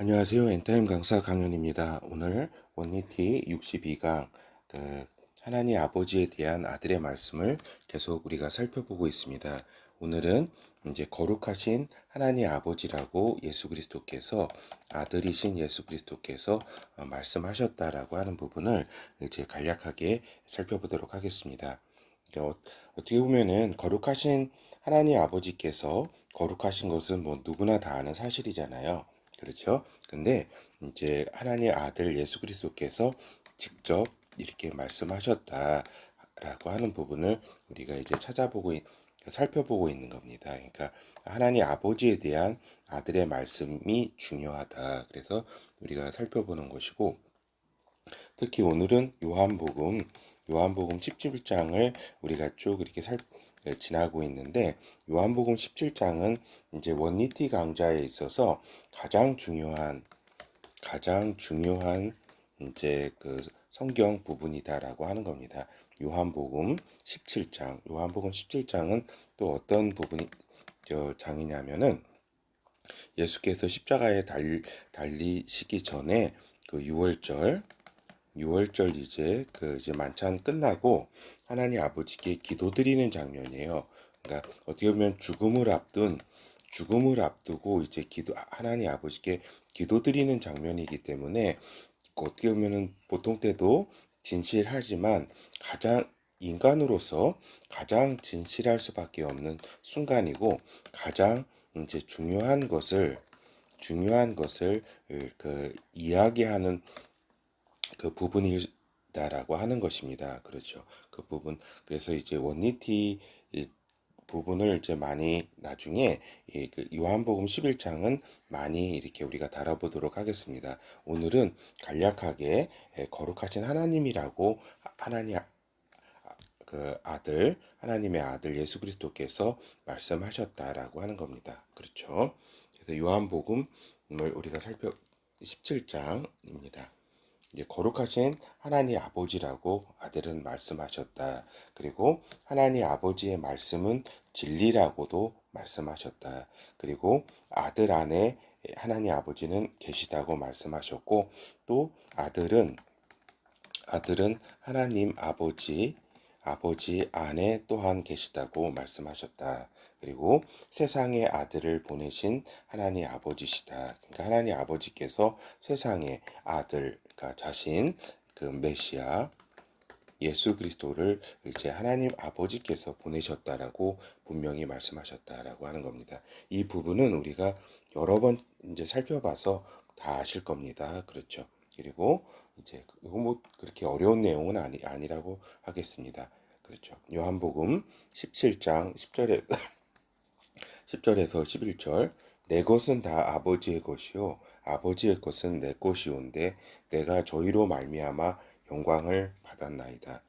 안녕하세요. 엔타임 강사 강연입니다. 오늘 원니티 62강 그 하나님 아버지에 대한 아들의 말씀을 계속 우리가 살펴보고 있습니다. 오늘은 이제 거룩하신 하나님 아버지라고 예수 그리스도께서 아들이신 예수 그리스도께서 어, 말씀하셨다라고 하는 부분을 이제 간략하게 살펴보도록 하겠습니다. 어, 어떻게 보면은 거룩하신 하나님 아버지께서 거룩하신 것은 뭐 누구나 다 아는 사실이잖아요. 그렇죠? 근데 이제 하나님 아들 예수 그리스도께서 직접 이렇게 말씀하셨다라고 하는 부분을 우리가 이제 찾아보고 있- 살펴보고 있는 겁니다. 그러니까 하나님 아버지에 대한 아들의 말씀이 중요하다. 그래서 우리가 살펴보는 것이고 특히 오늘은 요한복음 요한복음 17장을 우리가 쭉 이렇게 살 예, 지나고 있는데 요한복음 17장은 이제 원리티 강좌에 있어서 가장 중요한 가장 중요한 이제 그 성경 부분이다라고 하는 겁니다. 요한복음 17장 요한복음 17장은 또 어떤 부분이 저 장이냐면은 예수께서 십자가에 달, 달리시기 전에 그 6월절 6월절 이제 그 이제 만찬 끝나고 하나님 아버지께 기도드리는 장면이에요. 그러니까 어떻게 보면 죽음을 앞둔 죽음을 앞두고 이제 기도 하나님 아버지께 기도드리는 장면이기 때문에 어떻게 보면은 보통 때도 진실하지만 가장 인간으로서 가장 진실할 수밖에 없는 순간이고 가장 이제 중요한 것을 중요한 것을 그, 그 이야기하는 그 부분이다라고 하는 것입니다. 그렇죠. 그 부분. 그래서 이제 원리티 이 부분을 이제 많이 나중에 이그 요한복음 11장은 많이 이렇게 우리가 다뤄보도록 하겠습니다. 오늘은 간략하게 예, 거룩하신 하나님이라고 하- 하나님 아- 그 아들 하나님의 아들 예수 그리스도께서 말씀하셨다라고 하는 겁니다. 그렇죠. 그래서 요한복음을 우리가 살펴 17장입니다. 거룩하신 하나님 아버지라고 아들은 말씀하셨다. 그리고 하나님 아버지의 말씀은 진리라고도 말씀하셨다. 그리고 아들 안에 하나님 아버지는 계시다고 말씀하셨고 또 아들은 아들은 하나님 아버지 아버지 안에 또한 계시다고 말씀하셨다. 그리고 세상에 아들을 보내신 하나님 아버지시다. 그러니까 하나님 아버지께서 세상에 아들, 그러니까 자신 그 메시아 예수 그리스도를 이제 하나님 아버지께서 보내셨다라고 분명히 말씀하셨다라고 하는 겁니다. 이 부분은 우리가 여러 번 이제 살펴봐서 다 아실 겁니다. 그렇죠. 그리고 이제 이거 뭐 그렇게 어려운 내용은 아니 아니라고 하겠습니다. 그렇죠. 요한복음 17장 10절에 10절에서 11절 내 것은 다 아버지의 것이요 아버지의 것은 내 것이온데 내가 저희로 말미암아 영광을 받았나이다.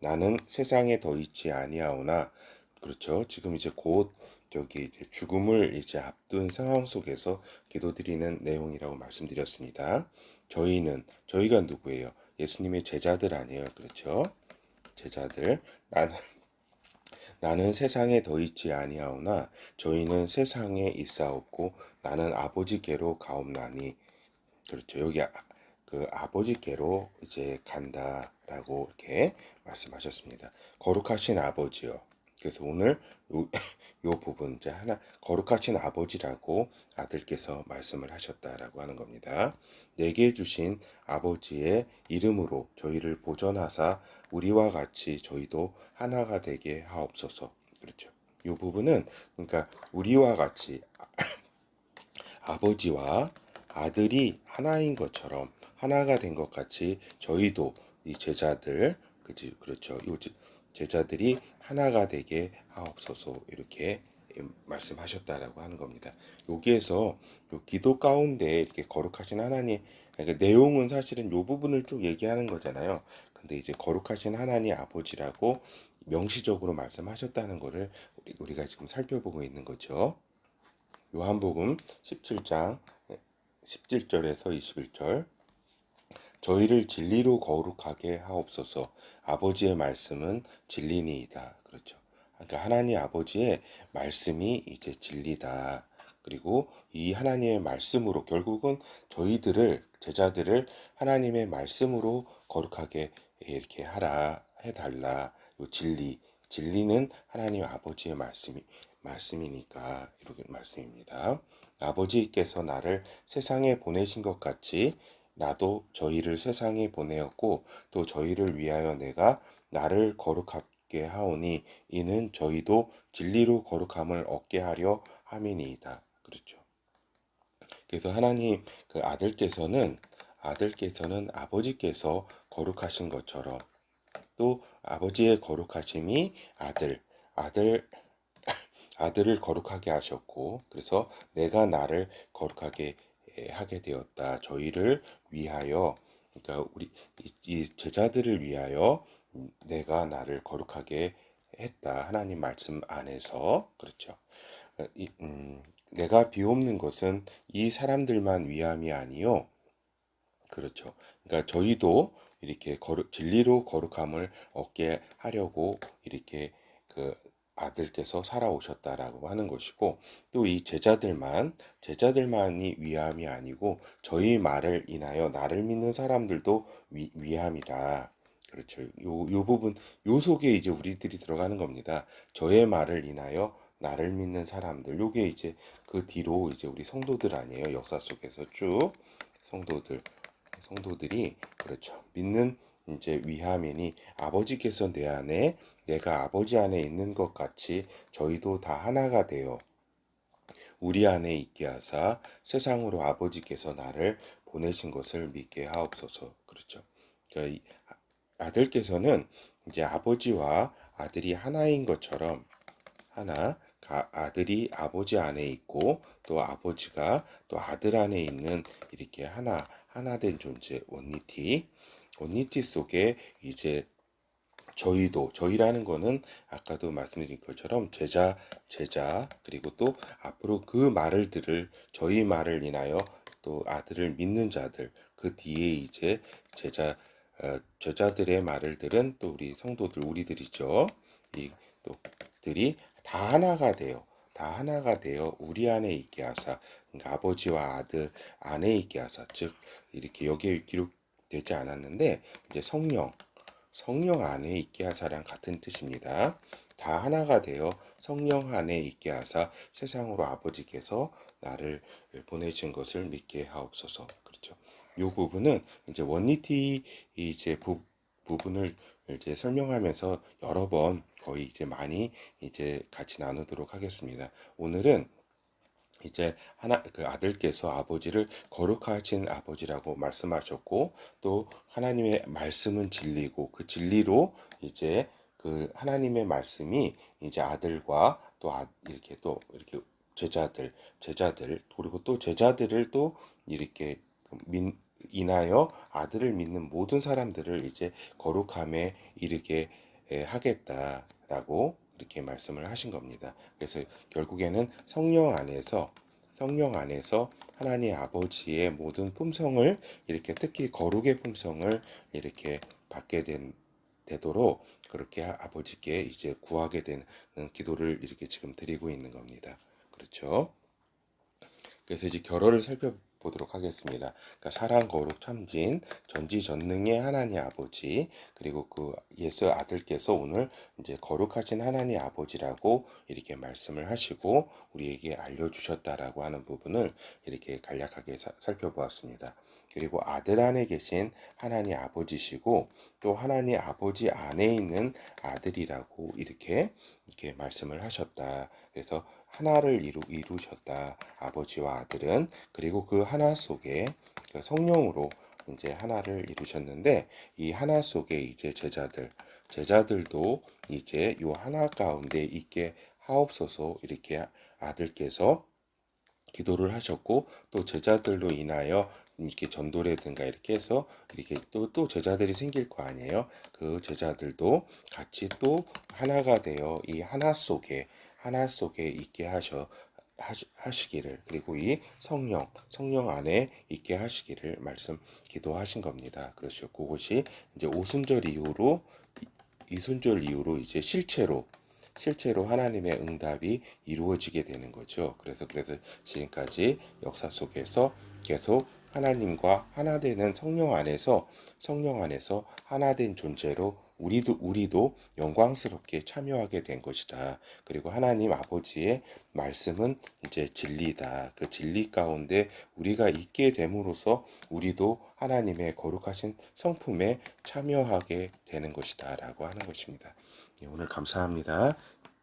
나는 세상에 더 있지 아니하오나 그렇죠. 지금 이제 곧 여기 이제 죽음을 이제 앞둔 상황 속에서 기도드리는 내용이라고 말씀드렸습니다. 저희는 저희가 누구예요? 예수님의 제자들 아니에요. 그렇죠? 제자들 나는 나는 세상에 더 있지 아니하오나 저희는 세상에 있사옵고 나는 아버지께로 가옵나니 그렇죠. 여기 아, 그 아버지께로 이제 간다라고 이렇게 말씀하셨습니다. 거룩하신 아버지요. 그래서 오늘 요, 요 부분 이제 하나 거룩하신 아버지라고 아들께서 말씀을 하셨다라고 하는 겁니다. 내게 주신 아버지의 이름으로 저희를 보존하사 우리와 같이 저희도 하나가 되게 하옵소서. 그렇죠. 요 부분은 그러니까 우리와 같이 아버지와 아들이 하나인 것처럼 하나가 된 것 같이 저희도 이 제자들 그지 그렇죠. 요 제- 제자들이 하나가 되게 하옵소서 이렇게 말씀하셨다라고 하는 겁니다. 여기에서 요 기도 가운데 이렇게 거룩하신 하나님 그러니까 내용은 사실은 요 부분을 쭉 얘기하는 거잖아요. 근데 이제 거룩하신 하나님 아버지라고 명시적으로 말씀하셨다는 거를 우리- 우리가 지금 살펴보고 있는 거죠. 요한복음 17장 17절에서 21절 저희를 진리로 거룩하게 하옵소서 아버지의 말씀은 진리니이다. 그렇죠. 그러니까 하나님 아버지의 말씀이 이제 진리다. 그리고 이 하나님의 말씀으로 결국은 저희들을 제자들을 하나님의 말씀으로 거룩하게 이렇게 하라 해달라 요 진리 진리는 하나님 아버지의 말씀이 말씀이니까 이렇게 말씀입니다. 아버지께서 나를 세상에 보내신 것 같이 나도 저희를 세상에 보내었고 또 저희를 위하여 내가 나를 거룩하게 하오니 이는 저희도 진리로 거룩함을 얻게 하려 함이니이다. 그렇죠. 그래서 하나님 그 아들께서는 아들께서는 아버지께서 거룩하신 것처럼 또 아버지의 거룩하심이 아들 아들 아들을 거룩하게 하셨고 그래서 내가 나를 거룩하게 하게 되었다. 저희를 위하여 그러니까 우리 이- 이 제자들을 위하여 내가 나를 거룩하게 했다. 하나님 말씀 안에서 그렇죠. 이, 음, 내가 비옵는 것은 이 사람들만 위함이 아니요. 그렇죠. 그러니까 저희도 이렇게 거룩, 진리로 거룩함을 얻게 하려고 이렇게 그 아들께서 살아오셨다라고 하는 것이고 또 이 제자들만 제자들만이 위함이 아니고 저희 말을 인하여 나를 믿는 사람들도 위, 위함이다. 그렇죠. 요, 요 부분, 요 속에 이제 우리들이 들어가는 겁니다. 저의 말을 인하여 나를 믿는 사람들. 요게 이제 그 뒤로 이제 우리 성도들 아니에요. 역사 속에서 쭉 성도들, 성도들이 그렇죠. 믿는 이제 위함이니 아버지께서 내 안에 내가 아버지 안에 있는 것 같이 저희도 다 하나가 되어 우리 안에 있게 하사 세상으로 아버지께서 나를 보내신 것을 믿게 하옵소서. 그렇죠. 그러니까 이 아들께서는 이제 아버지와 아들이 하나인 것처럼 하나 가- 아들이 아버지 안에 있고 또 아버지가 또 아들 안에 있는 이렇게 하나 하나 된 존재 원리티 원리티 속에 이제 저희도 저희라는 거는 아까도 말씀드린 것처럼 제자 제자 그리고 또 앞으로 그 말을 들을 저희 말을 인하여 또 아들을 믿는 자들 그 뒤에 이제 제자 어, 제자들의 말을 들은 또 우리 성도들 우리들이죠. 이 또들이 다 하나가 되어 다 하나가 되어 우리 안에 있게 하사 그러니까 아버지와 아들 안에 있게 하사 즉 이렇게 여기에 기록 되지 않았는데 이제 성령 성령 안에 있게 하사랑 같은 뜻입니다. 다 하나가 되어 성령 안에 있게 하사 세상으로 아버지께서 나를 보내신 것을 믿게 하옵소서. 그렇죠. 요 부분은 이제 원리티 이제 부, 부분을 이제 설명하면서 여러 번 거의 이제 많이 이제 같이 나누도록 하겠습니다. 오늘은 이제 하나 그 아들께서 아버지를 거룩하신 아버지라고 말씀하셨고 또 하나님의 말씀은 진리고 그 진리로 이제 그 하나님의 말씀이 이제 아들과 또 아, 이렇게 또 이렇게 제자들 제자들 그리고 또 제자들을 또 이렇게 그 민, 인하여 아들을 믿는 모든 사람들을 이제 거룩함에 이르게 에, 하겠다라고 이렇게 말씀을 하신 겁니다. 그래서 결국에는 성령 안에서 성령 안에서 하나님 아버지의 모든 품성을 이렇게 특히 거룩의 품성을 이렇게 받게 된 되도록 그렇게 아버지께 이제 구하게 되는 기도를 이렇게 지금 드리고 있는 겁니다. 그렇죠? 그래서 이제 결어를 살펴 보도록 하겠습니다. 그러니까 사랑, 거룩, 참진, 전지전능의 하나님 아버지, 그리고 그 예수 아들께서 오늘 이제 거룩하신 하나님 아버지라고 이렇게 말씀을 하시고 우리에게 알려주셨다라고 하는 부분을 이렇게 간략하게 사- 살펴보았습니다. 그리고 아들 안에 계신 하나님 아버지시고 또 하나님 아버지 안에 있는 아들이라고 이렇게 이렇게 말씀을 하셨다. 그래서 하나를 이루, 이루셨다. 아버지와 아들은 그리고 그 하나 속에 그 성령으로 이제 하나를 이루셨는데 이 하나 속에 이제 제자들 제자들도 이제 요 하나 가운데 있게 하옵소서 이렇게 아들께서 기도를 하셨고 또 제자들로 인하여 이렇게 전도라든가 이렇게 해서 이렇게 또 또 제자들이 생길 거 아니에요. 그 제자들도 같이 또 하나가 되어 이 하나 속에 하나 속에 있게 하셔 하시, 하시 기를 그리고 이 성령 성령 안에 있게 하시기를 말씀 기도하신 겁니다. 그렇죠. 그것이 이제 오순절 이후로 이- 이순절 이후로 이제 실체로 실제로 하나님의 응답이 이루어지게 되는 거죠. 그래서 그래서 지금까지 역사 속에서 계속 하나님과 하나 되는 성령 안에서 성령 안에서 하나 된 존재로 우리도 우리도 영광스럽게 참여하게 된 것이다. 그리고 하나님 아버지의 말씀은 이제 진리다. 그 진리 가운데 우리가 있게 됨으로써 우리도 하나님의 거룩하신 성품에 참여하게 되는 것이다라고 하는 것입니다. 예, 오늘 감사합니다.